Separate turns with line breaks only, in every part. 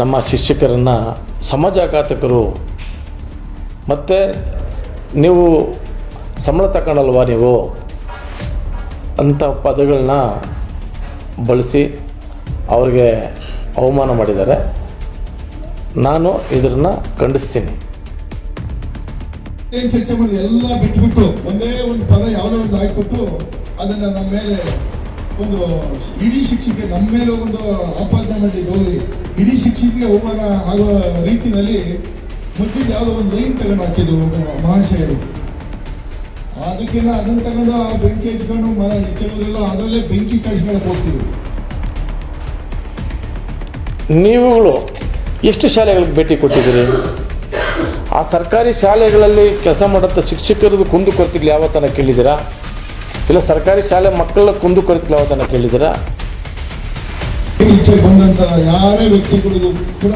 ನಮ್ಮ ಶಿಕ್ಷಕರನ್ನು ಸಮಾಜಘಾತಕರು. ಮತ್ತು ನೀವು ಸಂಬಳ ತಗೊಂಡಲ್ವ ನೀವು? ಅಂಥ ಪದಗಳನ್ನ ಬಳಸಿ ಅವ್ರಿಗೆ ಅವಮಾನ ಮಾಡಿದ್ದಾರೆ. ನಾನು ಇದನ್ನು ಖಂಡಿಸ್ತೀನಿ.
ಚರ್ಚೆ ಮಾಡಿದ್ರೆ ಎಲ್ಲ ಬಿಟ್ಬಿಟ್ಟು ಒಂದೇ ಒಂದು ಪದ ಯಾವುದೋ ಒಂದು ಹಾಕಿಬಿಟ್ಟು ಅದನ್ನ ನಮ್ಮ ಮೇಲೆ ಒಂದು ಇಡೀ ಶಿಕ್ಷೆಗೆ ನಮ್ಮ ಮೇಲೆ ಒಂದು ಆಪಾದನೆ ಮಾಡಿ ಹೋಗಿ ಇಡೀ ಶಿಕ್ಷಕಿಗೆ ಅವಮಾನ ಆಗೋ ರೀತಿಯಲ್ಲಿ ಮತ್ತೆ ಯಾವುದೋ ಒಂದು ಲೈನ್ ತಗೊಂಡು ಹಾಕಿದ್ರು ಮಹಾಶಯರು. ಅದಕ್ಕೆಲ್ಲ ಅದನ್ನು ತಗೊಂಡು ಆ ಬೆಂಕಿ ಹಚ್ಕೊಂಡು ಕೆಲವರೆಲ್ಲ ಅದರಲ್ಲೇ ಬೆಂಕಿ ಕಾಯಿಸ್ಕೊಳಕ್ ಹೋಗ್ತಿದ್ರು.
ನೀವುಗಳು ಎಷ್ಟು ಶಾಲೆಗಳಿಗೆ ಭೇಟಿ ಕೊಟ್ಟಿದ್ದೀರಿ? ಆ ಸರ್ಕಾರಿ ಶಾಲೆಗಳಲ್ಲಿ ಕೆಲಸ ಮಾಡೋಂಥ ಶಿಕ್ಷಕರದ್ದು ಕುಂದು ಕೊರತೆಗಳು ಯಾವ ಥರ ಕೇಳಿದ್ದೀರಾ? ಇಲ್ಲ ಸರ್ಕಾರಿ ಶಾಲೆ ಮಕ್ಕಳ ಕುಂದು ತನಕ ಕೇಳಿದ್ದೀರಾ?
ಇಚ್ಛೆ ಬಂದಂತ ಯಾರೇ ವ್ಯಕ್ತಿಗಳಿಗೂ ಕೂಡ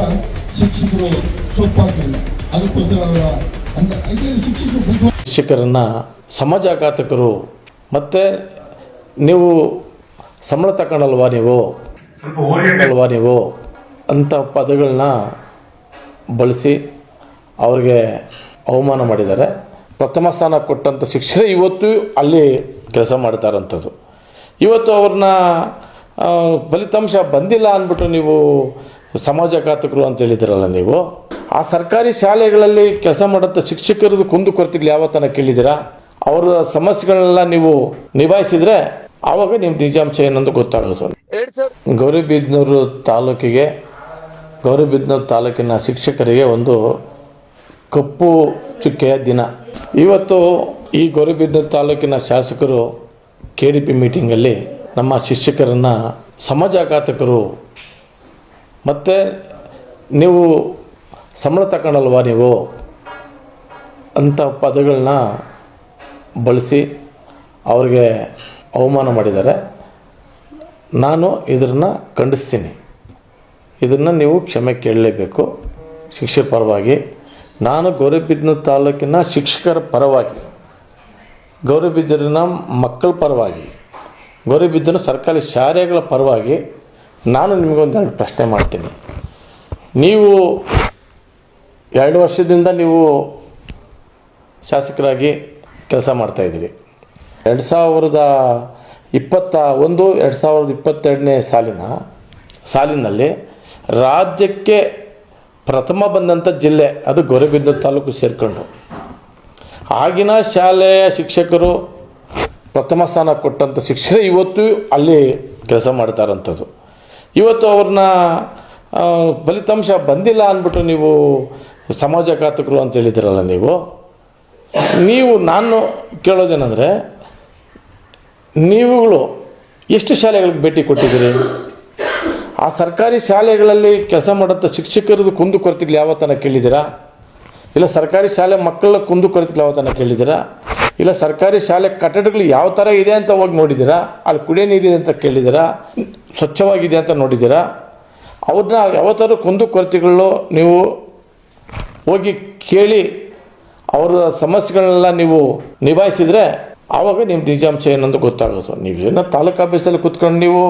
ಶಿಕ್ಷಕರು ಸೊಪ್ಪಾಕಿಲ್ಲ ಅದಕ್ಕೋಸ್ಕರ ಅವರ ಅಂತ ಶಿಕ್ಷಕರು
ಶಿಕ್ಷಕರನ್ನು ಸಮಾಜಘಾತಕರು ಮತ್ತು ನೀವು ಸಂಬಳ ತಕೊಂಡಲ್ವಾ ನೀವು? ಅಲ್ವಾ ನೀವು? ಅಂಥ ಪದಗಳನ್ನ ಬಳಸಿ ಅವ್ರಿಗೆ ಅವಮಾನ ಮಾಡಿದ್ದಾರೆ. ಪ್ರಥಮ ಸ್ಥಾನ ಕೊಟ್ಟಂಥ ಶಿಕ್ಷಕ ಇವತ್ತು ಅಲ್ಲಿ ಕೆಲಸ ಮಾಡ್ತಾರಂಥದ್ದು. ಇವತ್ತು ಅವ್ರನ್ನ ಫಲಿತಾಂಶ ಬಂದಿಲ್ಲ ಅಂದ್ಬಿಟ್ಟು ನೀವು ಸಮಾಜಘಾತಕರು ಅಂತ ಹೇಳಿದಿರಲ್ಲ ನೀವು ಆ ಸರ್ಕಾರಿ ಶಾಲೆಗಳಲ್ಲಿ ಕೆಲಸ ಮಾಡೋಂಥ ಶಿಕ್ಷಕರದ್ದು ಕುಂದು ಕೊರತೆಗಳು ಯಾವ ತನಕ ಕೇಳಿದ್ದೀರಾ? ಅವರ ಸಮಸ್ಯೆಗಳನ್ನೆಲ್ಲ ನೀವು ನಿಭಾಯಿಸಿದ್ರೆ ಆವಾಗ ನಿಮ್ಮ ನಿಜಾಂಶ ಏನಂದು ಗೊತ್ತಾಗೋದು. ಗೌರಿಬಿದ್ನೂರು ತಾಲೂಕಿಗೆ ಗೌರಿಬಿದ್ನೂರು ತಾಲೂಕಿನ ಶಿಕ್ಷಕರಿಗೆ ಒಂದು ಕಪ್ಪು ಚುಕ್ಕೆಯ ದಿನ. ಇವತ್ತು ಈ ಗೊರಬಿದ್ದ ತಾಲೂಕಿನ ಶಾಸಕರು ಕೆ ಡಿ ಪಿ ಮೀಟಿಂಗಲ್ಲಿ ನಮ್ಮ ಶಿಕ್ಷಕರನ್ನು ಸಮಾಜಘಾತಕರು ಮತ್ತು ನೀವು ಸಂಬಳ ತಗೊಂಡಲ್ವ ನೀವು ಅಂಥ ಪದಗಳನ್ನ ಬಳಸಿ ಅವ್ರಿಗೆ ಅವಮಾನ ಮಾಡಿದ್ದಾರೆ. ನಾನು ಇದನ್ನು ಖಂಡಿಸ್ತೀನಿ. ಇದನ್ನು ನೀವು ಕ್ಷಮೆ ಕೇಳಲೇಬೇಕು. ಶಿಕ್ಷೆ ಪರವಾಗಿ ನಾನು ಗೌರಿಬಿದನೂರು ತಾಲೂಕಿನ ಶಿಕ್ಷಕರ ಪರವಾಗಿ. ಗೌರಿಬಿದೂರಿನ ಮಕ್ಕಳ ಪರವಾಗಿ. ಗೌರಿಬಿದೂರು ಸರ್ಕಾರಿ ಶಾಲೆಗಳ ಪರವಾಗಿ ನಾನು ನಿಮಗೊಂದೆರಡು ಪ್ರಶ್ನೆ ಮಾಡ್ತೀನಿ. ನೀವು ಎರಡು ವರ್ಷದಿಂದ ನೀವು ಶಾಸಕರಾಗಿ ಕೆಲಸ ಮಾಡ್ತಾಯಿದ್ದೀರಿ ಎರಡು ಸಾವಿರದ ಇಪ್ಪತ್ತ ಒಂದು, ಎರಡು ಸಾವಿರದ ಇಪ್ಪತ್ತೆರಡನೇ ಸಾಲಿನ ಸಾಲಿನಲ್ಲಿ ರಾಜ್ಯಕ್ಕೆ ಪ್ರಥಮ ಬಂದಂಥ ಜಿಲ್ಲೆ, ಅದು ಗೌರಿಬಿದನೂರು ತಾಲೂಕು ಸೇರಿಕೊಂಡು ಆಗಿನ ಶಾಲೆಯ ಶಿಕ್ಷಕರು ಪ್ರಥಮ ಸ್ಥಾನ ಕೊಟ್ಟಂಥ ಶಿಕ್ಷಕರೇ ಇವತ್ತು ಅಲ್ಲಿ ಕೆಲಸ ಮಾಡ್ತಾರಂಥದ್ದು ಇವತ್ತು ಅವ್ರನ್ನ ಫಲಿತಾಂಶ ಬಂದಿಲ್ಲ ಅಂದ್ಬಿಟ್ಟು ನೀವು ಸಮಾಜಘಾತಕರು ಅಂತ ಹೇಳಿದಿರಲ್ಲ ನೀವು. ನೀವು, ನಾನು ಕೇಳೋದೇನೆಂದರೆ, ನೀವುಗಳು ಎಷ್ಟು ಶಾಲೆಗಳಿಗೆ ಭೇಟಿ ಕೊಟ್ಟಿದ್ದೀರಿ? ಆ ಸರ್ಕಾರಿ ಶಾಲೆಗಳಲ್ಲಿ ಕೆಲಸ ಮಾಡೋಂಥ ಶಿಕ್ಷಕರದ್ದು ಕುಂದು ಕೊರತೆಗಳು ಯಾವತ್ತನ ಕೇಳಿದ್ದೀರಾ? ಇಲ್ಲ ಸರ್ಕಾರಿ ಶಾಲೆ ಮಕ್ಕಳ ಕುಂದು ಕೊರತೆಗಳು ಯಾವತ್ತನ ಕೇಳಿದ್ದೀರಾ? ಇಲ್ಲ ಸರ್ಕಾರಿ ಶಾಲೆ ಕಟ್ಟಡಗಳು ಯಾವ ಥರ ಇದೆ ಅಂತ ಹೋಗಿ ನೋಡಿದ್ದೀರಾ? ಅಲ್ಲಿ ಕುಡಿಯೋ ನೀರಿದೆ ಅಂತ ಕೇಳಿದ್ದೀರಾ? ಸ್ವಚ್ಛವಾಗಿದೆ ಅಂತ ನೋಡಿದ್ದೀರಾ? ಅವ್ರನ್ನ ಯಾವತ್ತಾರು ಕುಂದು ಕೊರತೆಗಳು ನೀವು ಹೋಗಿ ಕೇಳಿ ಅವರ ಸಮಸ್ಯೆಗಳನ್ನೆಲ್ಲ ನೀವು ನಿಭಾಯಿಸಿದರೆ ಆವಾಗ ನಿಮ್ಮ ನಿಜಾಂಶ ಏನಂತ ಗೊತ್ತಾಗೋದು. ನೀವು ಏನೋ ತಾಲೂಕು ಆಫೀಸಲ್ಲಿ ಕೂತ್ಕೊಂಡು ನೀವು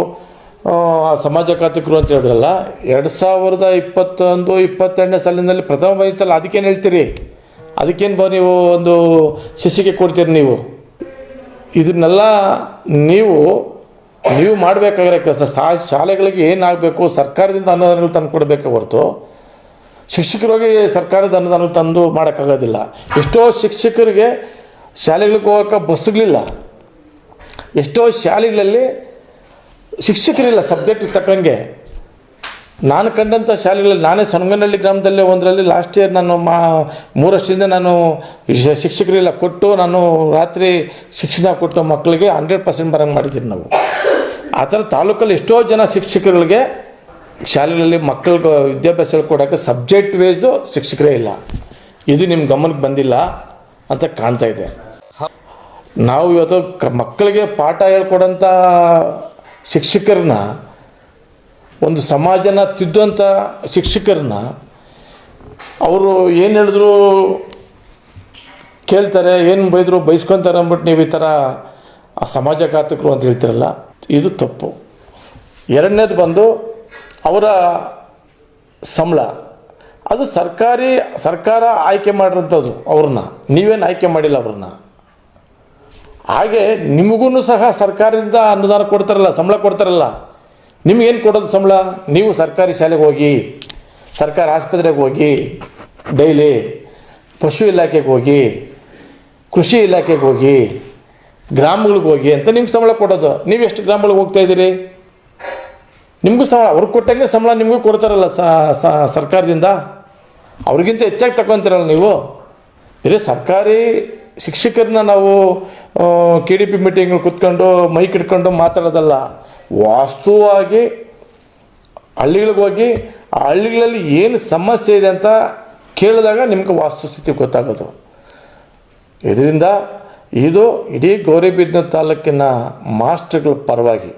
ಆ, ಸಮಾಜಘಾತಕರು ಅಂತ ಹೇಳಿದ್ರಲ್ಲ ಎರಡು ಸಾವಿರದ ಇಪ್ಪತ್ತೊಂದು ಇಪ್ಪತ್ತೆರಡನೇ ಸಾಲಿನಲ್ಲಿ ಪ್ರಥಮ ಬಂದಿತ್ತಲ್ಲ ಅದಕ್ಕೇನು ಹೇಳ್ತೀರಿ? ಅದಕ್ಕೇನು ಬ ನೀವು ಒಂದು ಶಿಸಿಗೆ ಕೊಡ್ತೀರಿ ನೀವು? ಇದನ್ನೆಲ್ಲ ನೀವು ನೀವು ಮಾಡಬೇಕಾಗಿರೋ ಕೆಲಸ ಸಾ ಶಾಲೆಗಳಿಗೆ ಏನಾಗಬೇಕು? ಸರ್ಕಾರದಿಂದ ಅನುದಾನಗಳು ತಂದು ಕೊಡಬೇಕು ಹೊರತು? ಶಿಕ್ಷಕರಿಗೆ ಸರ್ಕಾರದ ಅನುದಾನ ತಂದು ಮಾಡೋಕ್ಕಾಗೋದಿಲ್ಲ. ಎಷ್ಟೋ ಶಿಕ್ಷಕರಿಗೆ ಶಾಲೆಗಳಿಗೆ ಹೋಗೋಕೆ ಬಸ್ಗಳಿಲ್ಲ. ಎಷ್ಟೋ ಶಾಲೆಗಳಲ್ಲಿ ಶಿಕ್ಷಕರಿಲ್ಲ ಸಬ್ಜೆಕ್ಟ್ ತಕ್ಕಂಗೆ. ನಾನು ಕಂಡಂಥ ಶಾಲೆಗಳಲ್ಲಿ, ನಾನೇ ಸೊನಗನಹಳ್ಳಿ ಗ್ರಾಮದಲ್ಲೇ ಒಂದರಲ್ಲಿ ಲಾಸ್ಟ್ ಇಯರ್ ನಾನು ಮಾ, ಮೂರು ವರ್ಷದಿಂದ ನಾನು ಶಿಕ್ಷಕರಿಲ್ಲ, ಕೊಟ್ಟು ನಾನು ರಾತ್ರಿ ಶಿಕ್ಷಣ ಕೊಟ್ಟು ಮಕ್ಕಳಿಗೆ ಹಂಡ್ರೆಡ್ ಪರ್ಸೆಂಟ್ ಬರಂಗೆ ಮಾಡಿದ್ದೀನಿ ನಾವು. ಆ ಥರ ತಾಲೂಕಲ್ಲಿ ಎಷ್ಟೋ ಜನ ಶಿಕ್ಷಕರುಗಳಿಗೆ ಶಾಲೆಗಳಲ್ಲಿ ಮಕ್ಕಳಿಗೆ ವಿದ್ಯಾಭ್ಯಾಸ ಕೊಡೋಕ್ಕೆ ಸಬ್ಜೆಕ್ಟ್ ವೇಸು ಶಿಕ್ಷಕರೇ ಇಲ್ಲ. ಇದು ನಿಮ್ಮ ಗಮನಕ್ಕೆ ಬಂದಿಲ್ಲ ಅಂತ ಕಾಣ್ತಾ ಇದೆ. ನಾವು ಇವತ್ತು ಮಕ್ಕಳಿಗೆ ಪಾಠ ಹೇಳ್ಕೊಡೋಂಥ ಶಿಕ್ಷಕರನ್ನ, ಒಂದು ಸಮಾಜನ ತಿದ್ದುವಂಥ ಶಿಕ್ಷಕರನ್ನ ಅವರು ಏನು ಹೇಳಿದ್ರು ಕೇಳ್ತಾರೆ, ಏನು ಬೈದರು ಬೈಸ್ಕೊತಾರೆ ಅಂದ್ಬಿಟ್ಟು ನೀವು ಈ ಥರ ಆ ಸಮಾಜಘಾತಕರು ಅಂತ ಹೇಳ್ತಿರಲ್ಲ, ಇದು ತಪ್ಪು. ಎರಡನೇದು ಬಂದು ಅವರ ಸಂಬಳ. ಅದು ಸರ್ಕಾರಿ, ಸರ್ಕಾರ ಆಯ್ಕೆ ಮಾಡಿರೋಂಥದ್ದು ಅವ್ರನ್ನ. ನೀವೇನು ಆಯ್ಕೆ ಮಾಡಿಲ್ಲ ಅವ್ರನ್ನ. ಹಾಗೆ ನಿಮಗೂ ಸಹ ಸರ್ಕಾರದಿಂದ ಅನುದಾನ ಕೊಡ್ತಾರಲ್ಲ, ಸಂಬಳ ಕೊಡ್ತಾರಲ್ಲ. ನಿಮಗೇನು ಕೊಡೋದು ಸಂಬಳ? ನೀವು ಸರ್ಕಾರಿ ಶಾಲೆಗೆ ಹೋಗಿ, ಸರ್ಕಾರಿ ಆಸ್ಪತ್ರೆಗೆ ಹೋಗಿ, ಡೈಲಿ ಪಶು ಇಲಾಖೆಗೆ ಹೋಗಿ, ಕೃಷಿ ಇಲಾಖೆಗೆ ಹೋಗಿ, ಗ್ರಾಮಗಳಿಗೆ ಹೋಗಿ ಅಂತ ನಿಮ್ಗೆ ಸಂಬಳ ಕೊಡೋದು. ನೀವು ಎಷ್ಟು ಗ್ರಾಮಗಳಿಗೆ ಹೋಗ್ತಾ ಇದ್ದೀರಿ? ನಿಮಗೂ ಸಂಬಳ ಅವ್ರಿಗೆ ಕೊಟ್ಟಂಗೆ ಸಂಬಳ ನಿಮಗೂ ಕೊಡ್ತಾರಲ್ಲ ಸರ್ಕಾರದಿಂದ. ಅವ್ರಿಗಿಂತ ಹೆಚ್ಚಾಗಿ ತಗೊತೀರಲ್ಲ ನೀವು? ಬೇರೆ ಸರ್ಕಾರಿ ಶಿಕ್ಷಕರನ್ನ ನಾವು ಕೆ ಡಿ ಪಿ ಮೀಟಿಂಗ್ ಕುತ್ಕೊಂಡು ಮೈಕ್ ಇಟ್ಕೊಂಡು ಮಾತಾಡೋದಲ್ಲ. ವಾಸ್ತವವಾಗಿ ಹಳ್ಳಿಗಳಿಗೆ ಹೋಗಿ, ಆ ಹಳ್ಳಿಗಳಲ್ಲಿ ಏನು ಸಮಸ್ಯೆ ಇದೆ ಅಂತ ಕೇಳಿದಾಗ ನಿಮ್ಗೆ ವಾಸ್ತುಸ್ಥಿತಿ ಗೊತ್ತಾಗೋದು. ಇದರಿಂದ ಇದು ಇಡೀ ಗೌರಿಬಿದನೂರು ತಾಲೂಕಿನ ಮಾಸ್ಟರ್ಗಳ ಪರವಾಗಿ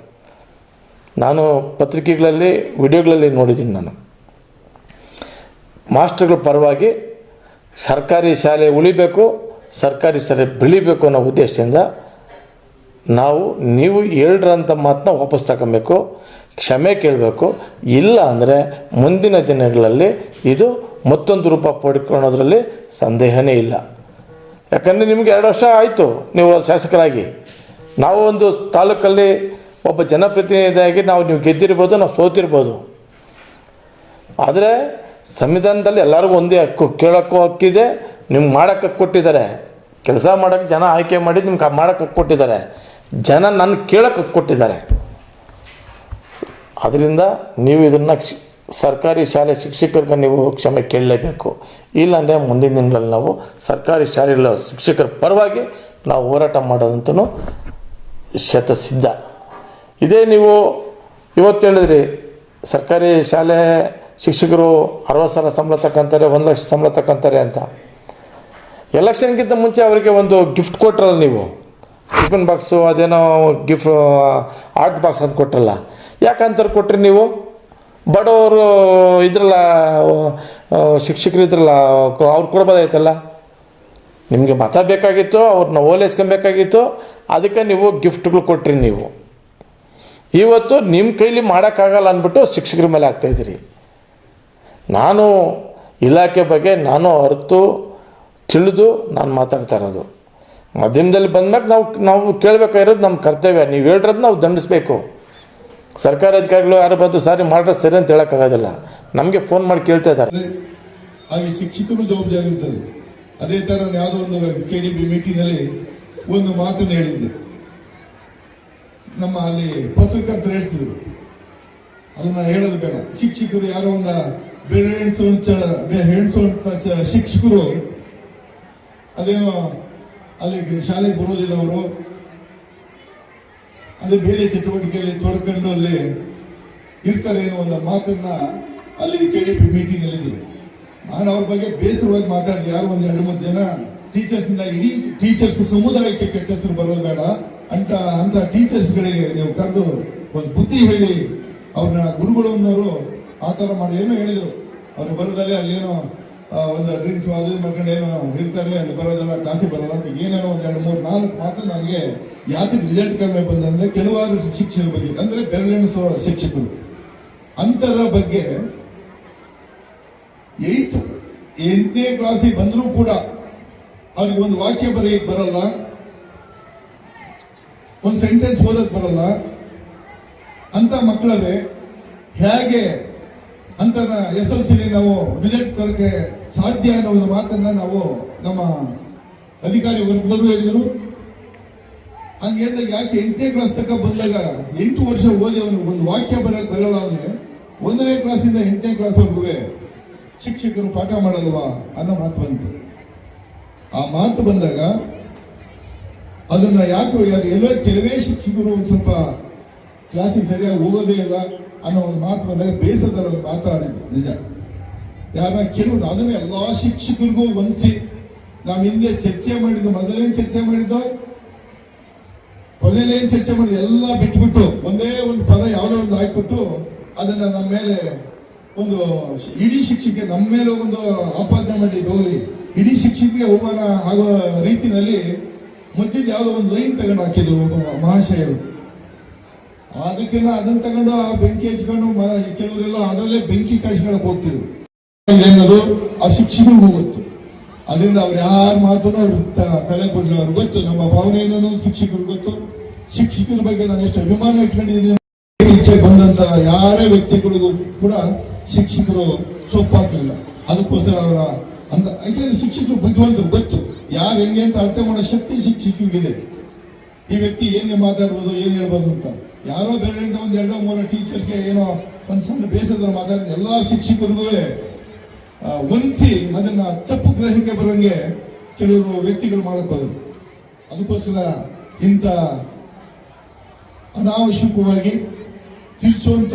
ನಾನು ಪತ್ರಿಕೆಗಳಲ್ಲಿ, ವಿಡಿಯೋಗಳಲ್ಲಿ ನೋಡಿದ್ದೀನಿ ನಾನು. ಮಾಸ್ಟರ್ಗಳ ಪರವಾಗಿ ಸರ್ಕಾರಿ ಶಾಲೆ ಉಳಿಬೇಕು ಸರ್ಕಾರಿ ಸ್ಥಳ ಬೆಳಿಬೇಕು ಅನ್ನೋ ಉದ್ದೇಶದಿಂದ ನಾವು ನೀವು ಹೇಳ್ರಂಥ ಮಾತನ್ನ ವಾಪಸ್ ತಗೊಬೇಕು, ಕ್ಷಮೆ ಕೇಳಬೇಕು. ಇಲ್ಲ ಅಂದರೆ ಮುಂದಿನ ದಿನಗಳಲ್ಲಿ ಇದು ಮತ್ತೊಂದು ರೂಪ ಪಡ್ಕೊಳ್ಳೋದ್ರಲ್ಲಿ ಸಂದೇಹನೇ ಇಲ್ಲ. ಯಾಕಂದರೆ ನಿಮಗೆ ಎರಡು ವರ್ಷ ಆಯಿತು ನೀವು ಶಾಸಕರಾಗಿ. ನಾವು ಒಂದು ತಾಲೂಕಲ್ಲಿ ಒಬ್ಬ ಜನಪ್ರತಿನಿಧಿಯಾಗಿ ನಾವು ನೀವು ಗೆದ್ದಿರ್ಬೋದು, ನಾವು ಸೋತಿರ್ಬೋದು. ಆದರೆ ಸಂವಿಧಾನದಲ್ಲಿ ಎಲ್ಲರಿಗೂ ಒಂದೇ ಹಕ್ಕು, ಕೇಳೋಕ್ಕೂ ಹಕ್ಕಿದೆ, ನಿಮ್ಗೆ ಮಾಡೋಕ್ಕೆ ಕೊಟ್ಟಿದ್ದಾರೆ. ಕೆಲಸ ಮಾಡೋಕ್ಕೆ ಜನ ಆಯ್ಕೆ ಮಾಡಿ ನಿಮ್ಗೆ ಮಾಡೋಕ್ಕೆ ಕೊಟ್ಟಿದ್ದಾರೆ. ಜನ ನನ್ನ ಕೇಳೋಕ್ಕೆ ಕೊಟ್ಟಿದ್ದಾರೆ. ಅದರಿಂದ ನೀವು ಇದನ್ನು ಸರ್ಕಾರಿ ಶಾಲೆ ಶಿಕ್ಷಕರಿಗೆ ನೀವು ಕ್ಷಮೆ ಕೇಳಲೇಬೇಕು. ಇಲ್ಲಾಂದರೆ ಮುಂದಿನ ದಿನಗಳಲ್ಲಿ ನಾವು ಸರ್ಕಾರಿ ಶಾಲೆಗಳ ಶಿಕ್ಷಕರ ಪರವಾಗಿ ನಾವು ಹೋರಾಟ ಮಾಡೋದಂತೂ ಶತಸಿದ್ಧ. ಇದೇ ನೀವು ಇವತ್ತು ಹೇಳಿದ್ರಿ, ಸರ್ಕಾರಿ ಶಾಲೆ ಶಿಕ್ಷಕರು ಅರವತ್ತು ಸಾವಿರ ಸಂಬಳ ತಕ್ಕಂತಾರೆ, ಒಂದು ಲಕ್ಷ ಸಂಬಳ ತಕ್ಕಂತಾರೆ ಅಂತ. ಎಲೆಕ್ಷನ್ಗಿಂತ ಮುಂಚೆ ಅವರಿಗೆ ಒಂದು ಗಿಫ್ಟ್ ಕೊಟ್ರಲ್ಲ ನೀವು. ಟಿಫಿನ್ ಬಾಕ್ಸು, ಅದೇನೋ ಗಿಫ್ಟ್ ಆರ್ಟ್ ಬಾಕ್ಸ್ ಅಂತ ಕೊಟ್ರಲ್ಲ. ಯಾಕಂತಾರೆ ಕೊಟ್ರಿ ನೀವು? ಬಡವರು ಇದ್ರಲ್ಲ ಶಿಕ್ಷಕರು ಇದ್ರಲ್ಲ, ಅವ್ರು ಕೊಡ್ಬೋದಾಯ್ತಲ್ಲ ನಿಮಗೆ ಮತ ಬೇಕಾಗಿತ್ತು ಅವ್ರನ್ನ ಓಲೈಸ್ಕೊಬೇಕಾಗಿತ್ತು ಅದಕ್ಕೆ ನೀವು ಗಿಫ್ಟ್ಗಳು ಕೊಟ್ರಿ ನೀವು. ಇವತ್ತು ನಿಮ್ಮ ಕೈಲಿ ಮಾಡೋಕ್ಕಾಗಲ್ಲ ಅಂದ್ಬಿಟ್ಟು ಶಿಕ್ಷಕರ ಮೇಲೆ ಆಗ್ತಾಯಿದ್ದೀರಿ ನಾನು ಇಲಾಖೆ ಬಗ್ಗೆ ನಾನು ಅರಿತು, ತಿಳಿದು ನಾನು ಮಾತಾಡ್ತಾ ಇರೋದು. ಮಾಧ್ಯಮದಲ್ಲಿ ಬಂದ್ಮೇಲೆ ನಾವು ನಾವು ಕೇಳಬೇಕಾಗಿರೋದು ನಮ್ಮ ಕರ್ತವ್ಯ. ನೀವು ಹೇಳಿರೋದು ನಾವು ದಂಡಿಸ್ಬೇಕು. ಸರ್ಕಾರಿ ಅಧಿಕಾರಿಗಳು ಯಾರು ಬಂದು ಸಾರಿ ಮಾಡ್ರೆ ಸರಿ ಅಂತ ಹೇಳೋಕ್ಕಾಗೋದಿಲ್ಲ. ನಮಗೆ ಫೋನ್ ಮಾಡಿ ಕೇಳ್ತಾ ಇದ್ದಾರೆ.
ಹಾಗೆ ಶಿಕ್ಷಕರು ಜವಾಬ್ದಾರಿ ಇರ್ತದೆ ಅದೇ ಥರ ನಾನು ಯಾವುದೋ ಒಂದು ಕೆ ಡಿ ಬಿ ಮೀಟಿಂಗ್ನಲ್ಲಿ ಒಂದು ಮಾತನ್ನು ಹೇಳಿದ್ದೆ. ನಮ್ಮ ಅಲ್ಲಿ ಪತ್ರಕರ್ತರು ಹೇಳ್ತಿದ್ರು. ಅದನ್ನ ಹೇಳೋದು ಬೇಡ. ಶಿಕ್ಷಕರು ಯಾರೋ ಒಂದ ಬೇರೆ ಹೆಣ್ಸುವಂತ ಹೆಣ್ಸುವಂತ ಚ- ಶಿಕ್ಷಕರು, ಅದೇನೋ ಅಲ್ಲಿ ಶಾಲೆಗೆ ಬರೋದಿಲ್ಲ ಅವರು ಅದೇ ಬೇರೆ ಚಟುವಟಿಕೆಯಲ್ಲಿ ತೊಡ್ಕೊಂಡು ಅಲ್ಲಿ ಇರ್ತಾರೆ ಏನೋ ಒಂದು ಮಾತನ್ನ ಅಲ್ಲಿ ಕೆ ಡಿ ಪಿ ಮೀಟಿಂಗ್ ಅಲ್ಲಿ ನಾನು ಅವ್ರ ಬಗ್ಗೆ ಬೇಸರವಾಗಿ ಮಾತಾಡಿದೆ. ಯಾರು ಒಂದು ಎರಡು ಮೂರು ಜನ ಟೀಚರ್ಸ್ ಇಂದ ಇಡೀ ಟೀಚರ್ಸ್ ಸಮುದಾಯಕ್ಕೆ ಕೆಟ್ಟ ಹೆಸರು ಬರೋದು ಬೇಡ. ಅಂತ ಅಂತ ಟೀಚರ್ಸ್ ಗಳಿಗೆ ನೀವು ಕರೆದು ಒಂದು ಬುದ್ಧಿ ಹೇಳಿ, ಅವ್ರನ್ನ ಗುರುಗಳು ಅನ್ನೋರು ಆ ಥರ ಮಾಡಿ ಏನೋ ಹೇಳಿದ್ರು. ಅವ್ರು ಬರೋದಲ್ಲಿ ಅಲ್ಲೇನೋ ಒಂದು ಡ್ರಿಂಕ್ಸ್ ಅದು ಮಾಡ್ಕೊಂಡು ಏನೋ ಇರ್ತಾರೆ, ಅಲ್ಲಿ ಬರೋದಲ್ಲ ಕಾಸಿ ಬರೋಲ್ಲ ಅಂತ ಏನೇನೋ ಒಂದು ಎರಡು ಮೂರು ನಾಲ್ಕು ಮಾತ್ರ ನನಗೆ ಯಾತಕ್ಕೆ ರಿಸಲ್ಟ್ ಕಡಿಮೆ ಬಂದಂದ್ರೆ ಕೆಲವಾರು ಶಿಕ್ಷಕರ ಬಗ್ಗೆ, ಅಂದ್ರೆ ಬೆರಳೆಣಿಸುವ ಶಿಕ್ಷಕರು. ಅಂತರ ಬಗ್ಗೆ ಏಯ್ತ್ ಎಂಟನೇ ಕ್ಲಾಸಿಗೆ ಬಂದರೂ ಕೂಡ ಅವ್ರಿಗೆ ಒಂದು ವಾಕ್ಯ ಬರೆಯಕ್ ಬರಲ್ಲ. ಒಂದು ಸೆಂಟೆನ್ಸ್ ಓದಕ್ಕೆ ಬರಲ್ಲ. ಅಂತ ಮಕ್ಕಳವೇ, ಹೇಗೆ ಅಂತ ಎಸ್ ಎಲ್ ಸಿಲಿ ನಾವು ರಿಸಲ್ಟ್ ತರಕ್ಕೆ ಸಾಧ್ಯ ಅನ್ನೋ ಮಾತನ್ನ ನಾವು ನಮ್ಮ ಅಧಿಕಾರಿ ವರ್ಗದವರು ಹೇಳಿದರು. ಹಂಗ ಹೇಳಿದಾಗ ಯಾಕೆ ಎಂಟನೇ ಕ್ಲಾಸ್ ತನಕ ಬಂದಾಗ ಎಂಟು ವರ್ಷ ಓದಿ ಅವನು ಒಂದು ವಾಕ್ಯ ಬರಕ್ ಬರಲ್ಲ ಅಂದ್ರೆ ಒಂದನೇ ಕ್ಲಾಸಿಂದ ಎಂಟನೇ ಕ್ಲಾಸ್ ಹೋಗುವೆ ಶಿಕ್ಷಕರು ಪಾಠ ಮಾಡಲ್ವಾ ಅನ್ನೋ ಮಾತು ಬಂತು. ಆ ಮಾತು ಬಂದಾಗ ಅದನ್ನ ಯಾಕೋ ಯಾರು ಎಲ್ಲೋ ಕೆಲವೇ ಶಿಕ್ಷಕರು ಒಂದು ಸ್ವಲ್ಪ ಕ್ಲಾಸಿಗೆ ಸರಿಯಾಗಿ ಹೋಗೋದೇ ಇಲ್ಲ ಅನ್ನೋ ಒಂದು ಮಾತು ಬಂದಾಗ ಬೇಸರದಲ್ಲಿ ಮಾತಾಡಿದ್ದು, ನಿಜ. ಯಾರ ಕೆಲವರು ಅದನ್ನ ಎಲ್ಲ ಶಿಕ್ಷಕರಿಗೂ ವಂಚಿ ನಾವು ಹಿಂದೆ ಚರ್ಚೆ ಮಾಡಿದ್ದು, ಮೊದಲೇನು ಚರ್ಚೆ ಮಾಡಿದ್ದು ಮೊದಲೇನು ಚರ್ಚೆ ಮಾಡಿದ ಎಲ್ಲ ಬಿಟ್ಬಿಟ್ಟು, ಒಂದೇ ಒಂದು ಪದ ಯಾವುದೋ ಒಂದು ಹಾಕ್ಬಿಟ್ಟು ಅದನ್ನ ನಮ್ಮ ಮೇಲೆ ಒಂದು ಇಡೀ ಶಿಕ್ಷಕರಿಗೆ ನಮ್ಮ ಮೇಲೆ ಒಂದು ಆಪಾದನೆ ಮಾಡಿ ಹೋಗಲಿ. ಇಡೀ ಶಿಕ್ಷಕಿಗೆ ಅವಮಾನ ಆಗೋ ರೀತಿನಲ್ಲಿ ಮಧ್ಯದ ಯಾವುದೋ ಒಂದು ಲೈನ್ ತಗೊಂಡು ಹಾಕಿದ್ರು ಒಬ್ಬ ಮಹಾಶಯರು. ಅದಕ್ಕಿಂತ ಅದನ್ನ ತಗೊಂಡು ಆ ಬೆಂಕಿ ಹಚ್ಕೊಂಡು ಕೆಲವರೆಲ್ಲ ಅದರಲ್ಲೇ ಬೆಂಕಿ ಕಾಯಿಸ್ಕೊಳಕ್ ಹೋಗ್ತಿದ್ರು. ಏನದು? ಆ ಶಿಕ್ಷೆಗೂ ಹೋಗುತ್ತೆ. ಅದರಿಂದ ಅವ್ರು ಯಾರ ಮಾತನ್ನು ಅವ್ರು ತಲೆ ಕೊಡಲಿಲ್ಲ. ಅವ್ರಿಗೆ ಗೊತ್ತು, ನಮ್ಮ ಭಾವನೆಯನ್ನು ಶಿಕ್ಷಕರು ಗೊತ್ತು. ಶಿಕ್ಷಕರ ಬಗ್ಗೆ ನಾನು ಎಷ್ಟು ಅಭಿಮಾನ ಇಟ್ಕೊಂಡಿದ್ದೀನಿ ಇಚ್ಛೆ ಬಂದಂತ ಯಾರೇ ವ್ಯಕ್ತಿಗಳಿಗೂ ಕೂಡ ಶಿಕ್ಷಕರು ಸೊಪ್ಪಾಕಲಿಲ್ಲ ಅದಕ್ಕೋಸ್ಕರ ಅವರ ಅಂತ ಯಾಕೆಂದ್ರೆ ಶಿಕ್ಷಕರು ಬುದ್ಧಿವಂತರು, ಗೊತ್ತು. ಯಾರು ಹೆಂಗೆ ಅಂತ ಅರ್ಥ ಮಾಡೋ ಶಕ್ತಿ ಶಿಕ್ಷಕರಿಗಿದೆ. ಈ ವ್ಯಕ್ತಿ ಏನೇ ಮಾತಾಡ್ಬೋದು, ಏನ್ ಹೇಳ್ಬೋದು ಅಂತ. ಯಾರೋ ಬೇರೆ ಒಂದು ಎರಡೋ ಮೂರೋ ಟೀಚರ್ಗೆ ಏನೋ ಒಂದು ಸಣ್ಣ ಬೇಸರದ ಮಾತಾಡಿದ ಎಲ್ಲ ಶಿಕ್ಷಕರಿಗೂ ವಂಚಿ ಅದನ್ನ ತಪ್ಪು ಗ್ರಹಕ್ಕೆ ಬರೋಂಗೆ ಕೆಲವರು ವ್ಯಕ್ತಿಗಳು ಮಾಡಕ್ ಹೋದ್ರು. ಅದಕ್ಕೋಸ್ಕರ ಇಂಥ ಅನಾವಶ್ಯಕವಾಗಿ ತಿರ್ಚುವಂತ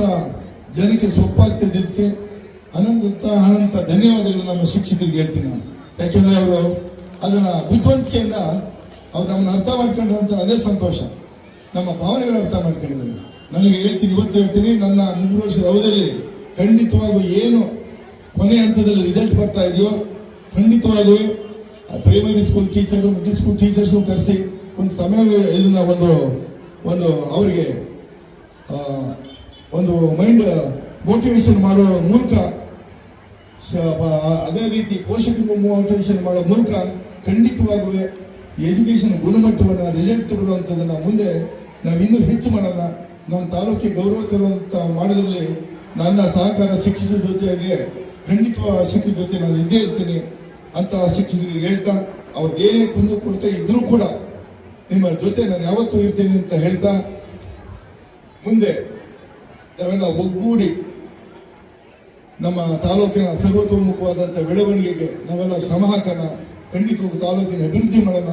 ಜನಕ್ಕೆ ಸೊಪ್ಪಾಗ್ತಿದ್ದಕ್ಕೆ ಅನಂತ ಅನಂತ ಧನ್ಯವಾದಗಳು ನಮ್ಮ ಶಿಕ್ಷಕರಿಗೆ ಹೇಳ್ತೀನಿ ನಾನು. ಯಾಕೆಂದ್ರೆ ಅವರು ಅದನ್ನ ಬುದ್ಧಿವಂತಿಕೆಯಿಂದ ಅವ್ರು ನಮ್ಮನ್ನ ಅರ್ಥ ಮಾಡ್ಕೊಂಡ್ರಂತ ಅದೇ ಸಂತೋಷ. ನಮ್ಮ ಭಾವನೆಗಳು ಅರ್ಥ ಮಾಡ್ಕೊಂಡಿದ್ದಾರೆ. ನನಗೆ ಹೇಳ್ತೀನಿ, ಇವತ್ತು ಹೇಳ್ತೀನಿ, ನನ್ನ ಮೂರು ವರ್ಷದ ಅವಧಿಯಲ್ಲಿ ಖಂಡಿತವಾಗೂ ಏನು ಕೊನೆ ಹಂತದಲ್ಲಿ ರಿಸಲ್ಟ್ ಬರ್ತಾ ಇದೆಯೋ ಖಂಡಿತವಾಗೂ primary school teacher middle school teachers ಕರೆಸಿ ಒಂದು ಸಮಯ ಇದನ್ನ ಒಂದು ಒಂದು ಅವರಿಗೆ ಒಂದು ಮೈಂಡ್ ಮೋಟಿವೇಶನ್ ಮಾಡುವ ಮೂಲಕ ಅದೇ ರೀತಿ ಪೋಷಕರು ಮೋಟಿವೇಶನ್ ಮಾಡೋ ಮೂಲಕ ಖಂಡಿತವಾಗುವೆ ಎಜುಕೇಶನ್ ಗುಣಮಟ್ಟವನ್ನು ರಿಸಲ್ಟ್ ಬರುವಂಥದ್ದನ್ನು ಮುಂದೆ ನಾವು ಇನ್ನೂ ಹೆಚ್ಚು ಮಾಡೋಣ ನಮ್ಮ ತಾಲೂಕಿಗೆ ಗೌರವ ತರುವಂತ ಮಾಡೋದ್ರಲ್ಲಿ ನನ್ನ ಸಹಕಾರ ಶಿಕ್ಷಿಸಿದ ಜೊತೆಗೆ ಖಂಡಿತ ಶಿಕ್ಷಕರ ಜೊತೆ ನಾನು ಇದ್ದೇ ಇರ್ತೀನಿ ಅಂತ ಶಿಕ್ಷಕರಿಗೆ ಹೇಳ್ತಾ ಅವ್ರದ್ದೇನೇ ಕುಂದು ಕೊರತೆ ಇದ್ರೂ ಕೂಡ ನಿಮ್ಮ ಜೊತೆ ನಾನು ಯಾವತ್ತೂ ಇರ್ತೀನಿ ಅಂತ ಹೇಳ್ತಾ, ಮುಂದೆ ನಾವೆಲ್ಲ ಒಗ್ಗೂಡಿ ನಮ್ಮ ತಾಲೂಕಿನ ಸರ್ವತೋಮುಖವಾದಂಥ ಬೆಳವಣಿಗೆಗೆ ನಾವೆಲ್ಲ ಶ್ರಮ ಹಾಕೋಣ. ಖಂಡಿತವಾಗೂ ತಾಲೂಕಿನ ಅಭಿವೃದ್ಧಿ ಮಾಡೋಣ.